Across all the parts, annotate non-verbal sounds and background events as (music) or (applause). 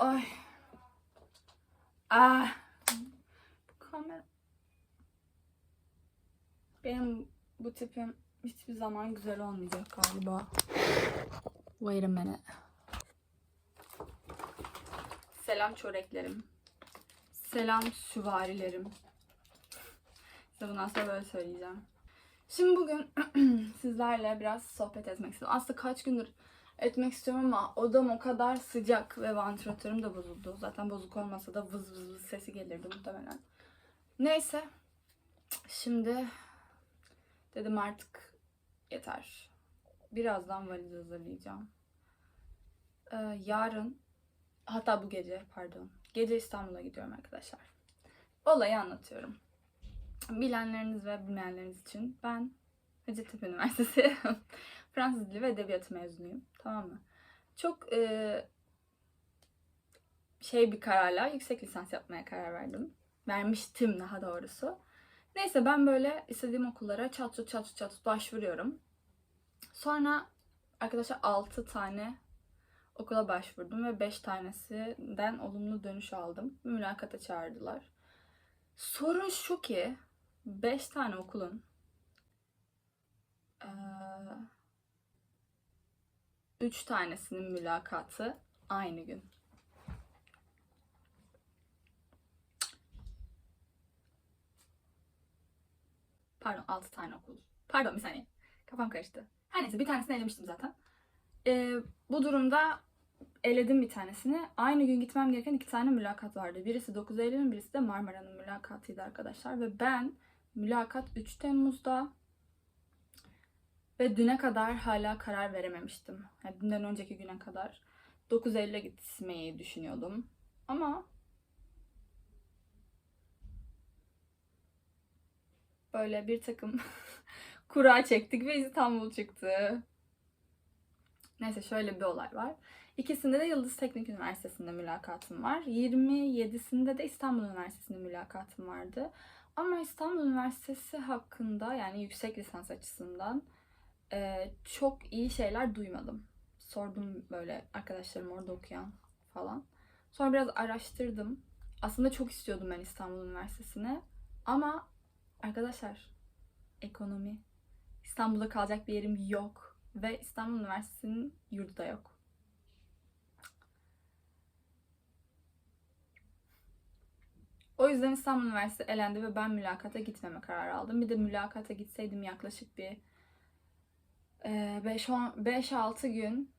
Ay. Ah. Bu kamera. Benim bu tipim hiçbir zaman güzel olmayacak galiba. Wait a minute. Selam çöreklerim. Selam süvarilerim. Size bundan sonra böyle söyleyeceğim. Şimdi bugün (clears throat) sizlerle biraz sohbet etmek istiyorum. Aslında kaç gündür etmek istiyorum ama odam o kadar sıcak ve vantilatörüm de bozuldu. Zaten bozuk olmasa da vız vız vız sesi gelirdi muhtemelen. Neyse. Şimdi dedim artık yeter. Birazdan valiz hazırlayacağım. Ee, yarın hatta bu gece pardon. Gece İstanbul'a gidiyorum arkadaşlar. Olayı anlatıyorum. Bilenleriniz ve bilmeyenleriniz için ben Hacettepe Üniversitesi (laughs) Fransız Dili ve Edebiyatı mezunuyum. Tamam mı? Çok e, şey bir kararla yüksek lisans yapmaya karar verdim. Vermiştim daha doğrusu. Neyse ben böyle istediğim okullara çat çat çat çat başvuruyorum. Sonra arkadaşlar 6 tane okula başvurdum ve 5 tanesinden olumlu dönüş aldım. Mülakata çağırdılar. Sorun şu ki 5 tane okulun ee, 3 tanesinin mülakatı aynı gün. Pardon 6 tane okul. Pardon bir saniye. Kafam karıştı. Her neyse bir tanesini elemiştim zaten. Ee, bu durumda eledim bir tanesini. Aynı gün gitmem gereken iki tane mülakat vardı. Birisi 9 Eylül'ün birisi de Marmara'nın mülakatıydı arkadaşlar. Ve ben mülakat 3 Temmuz'da ve düne kadar hala karar verememiştim. Yani dünden önceki güne kadar 9 Eylül'e gitmeyi düşünüyordum. Ama böyle bir takım (laughs) kura çektik ve İstanbul çıktı. Neyse şöyle bir olay var. İkisinde de Yıldız Teknik Üniversitesi'nde mülakatım var. 27'sinde de İstanbul Üniversitesi'nde mülakatım vardı. Ama İstanbul Üniversitesi hakkında yani yüksek lisans açısından e, çok iyi şeyler duymadım. Sordum böyle arkadaşlarım orada okuyan falan. Sonra biraz araştırdım. Aslında çok istiyordum ben İstanbul Üniversitesi'ne. Ama arkadaşlar ekonomi. İstanbul'da kalacak bir yerim yok. Ve İstanbul Üniversitesi'nin yurdu da yok. O yüzden İstanbul Üniversitesi elendi ve ben mülakata gitmeme kararı aldım. Bir de mülakata gitseydim yaklaşık bir 5-6 gün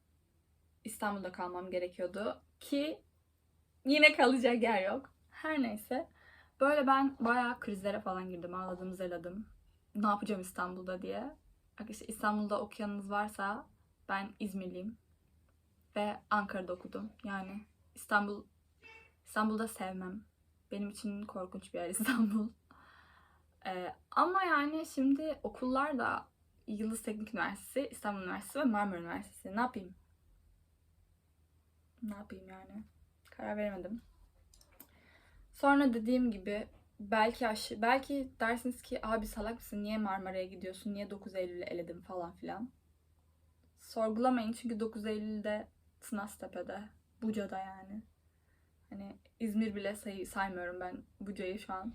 İstanbul'da kalmam gerekiyordu. Ki yine kalacak yer yok. Her neyse. Böyle ben bayağı krizlere falan girdim. Ağladım, zeladım. Ne yapacağım İstanbul'da diye. Arkadaşlar İstanbul'da okuyanınız varsa ben İzmirliyim. Ve Ankara'da okudum. Yani İstanbul İstanbul'da sevmem. Benim için korkunç bir yer İstanbul. (laughs) Ee, ama yani şimdi okullar da Yıldız Teknik Üniversitesi, İstanbul Üniversitesi ve Marmara Üniversitesi. Ne yapayım? Ne yapayım yani? Karar veremedim. Sonra dediğim gibi belki aşı, belki dersiniz ki abi salak mısın niye Marmara'ya gidiyorsun niye 9 Eylül'ü eledim falan filan. Sorgulamayın çünkü 9 Eylül'de Tınaztepe'de, Buca'da yani. Hani İzmir bile say saymıyorum ben Buca'yı şu an.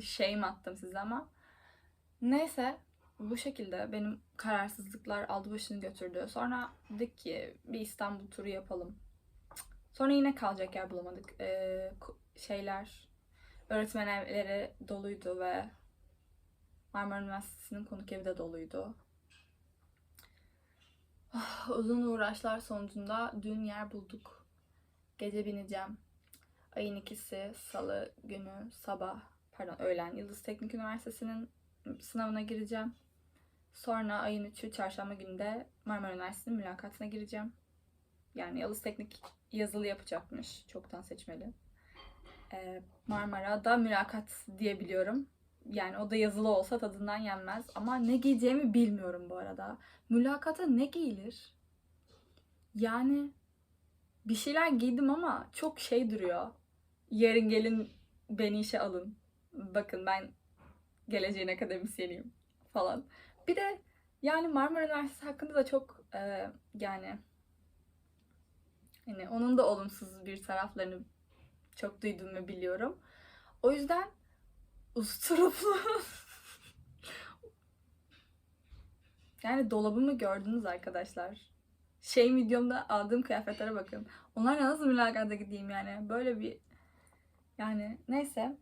Shame attım size ama. Neyse bu şekilde benim kararsızlıklar aldı başını götürdü. Sonra dedik ki bir İstanbul turu yapalım. Sonra yine kalacak yer bulamadık. Ee, şeyler, öğretmen evleri doluydu ve Marmara Üniversitesi'nin konuk evi de doluydu. Ah, Uzun uğraşlar sonucunda dün yer bulduk. Gece bineceğim. Ayın ikisi salı günü sabah, pardon öğlen Yıldız Teknik Üniversitesi'nin sınavına gireceğim. Sonra ayın 3'ü çarşamba günü de Marmara Üniversitesi'nin mülakatına gireceğim. Yani Yıldız Teknik yazılı yapacakmış. Çoktan seçmeli. Ee, Marmara'da mülakat diyebiliyorum. Yani o da yazılı olsa tadından yenmez. Ama ne giyeceğimi bilmiyorum bu arada. Mülakata ne giyilir? Yani bir şeyler giydim ama çok şey duruyor. Yarın gelin beni işe alın. Bakın ben geleceğin akademisyeniyim falan. Bir de yani Marmara Üniversitesi hakkında da çok e, yani Yani onun da olumsuz bir taraflarını çok duydum ve biliyorum. O yüzden usturuplu. (laughs) yani dolabımı gördünüz arkadaşlar. Şey videomda aldığım kıyafetlere bakın. Onlarla nasıl mülakata gideyim yani? Böyle bir yani neyse.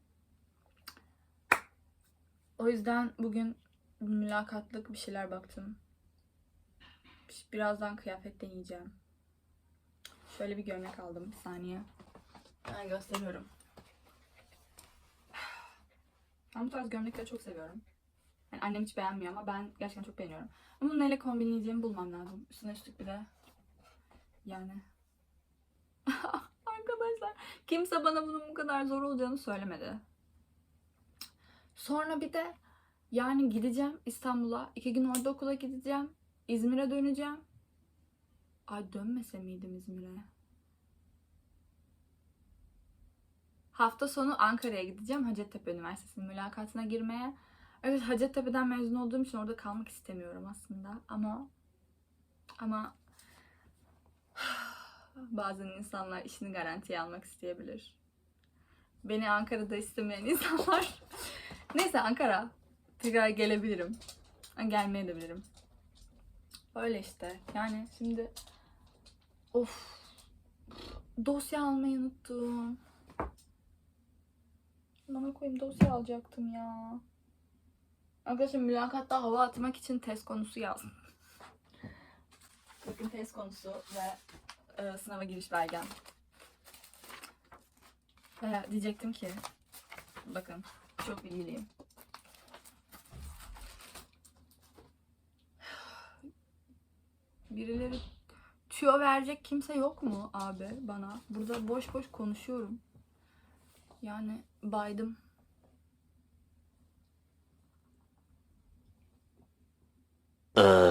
O yüzden bugün mülakatlık bir şeyler baktım. Birazdan kıyafet deneyeceğim. Şöyle bir gömlek aldım. Bir saniye. Ben gösteriyorum. Ben bu tarz gömlekleri çok seviyorum. Yani annem hiç beğenmiyor ama ben gerçekten çok beğeniyorum. Bunu neyle kombinleyeceğimi bulmam lazım. Üstüne üstlük bir de yani. (laughs) Arkadaşlar kimse bana bunun bu kadar zor olacağını söylemedi. Sonra bir de yani gideceğim İstanbul'a. iki gün orada okula gideceğim. İzmir'e döneceğim. Ay dönmese miydim İzmir'e? Hafta sonu Ankara'ya gideceğim Hacettepe Üniversitesi'nin mülakatına girmeye. Evet Hacettepe'den mezun olduğum için orada kalmak istemiyorum aslında ama ama (sighs) bazen insanlar işini garantiye almak isteyebilir. Beni Ankara'da istemeyen insanlar (laughs) neyse Ankara tekrar gelebilirim. Gelmeye de bilirim. Öyle işte. Yani şimdi of dosya almayı unuttum. Bana koyayım dosya alacaktım ya. Arkadaşlar mülakatta hava atmak için test konusu yazdım. Bakın test konusu ve e, sınava giriş belgem. Ve diyecektim ki bakın çok bilgiliyim. Birileri tüyo verecek kimse yok mu abi bana? Burada boş boş konuşuyorum. Yani baydım.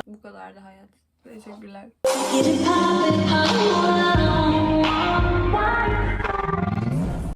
Bu kadardı hayat. Teşekkürler.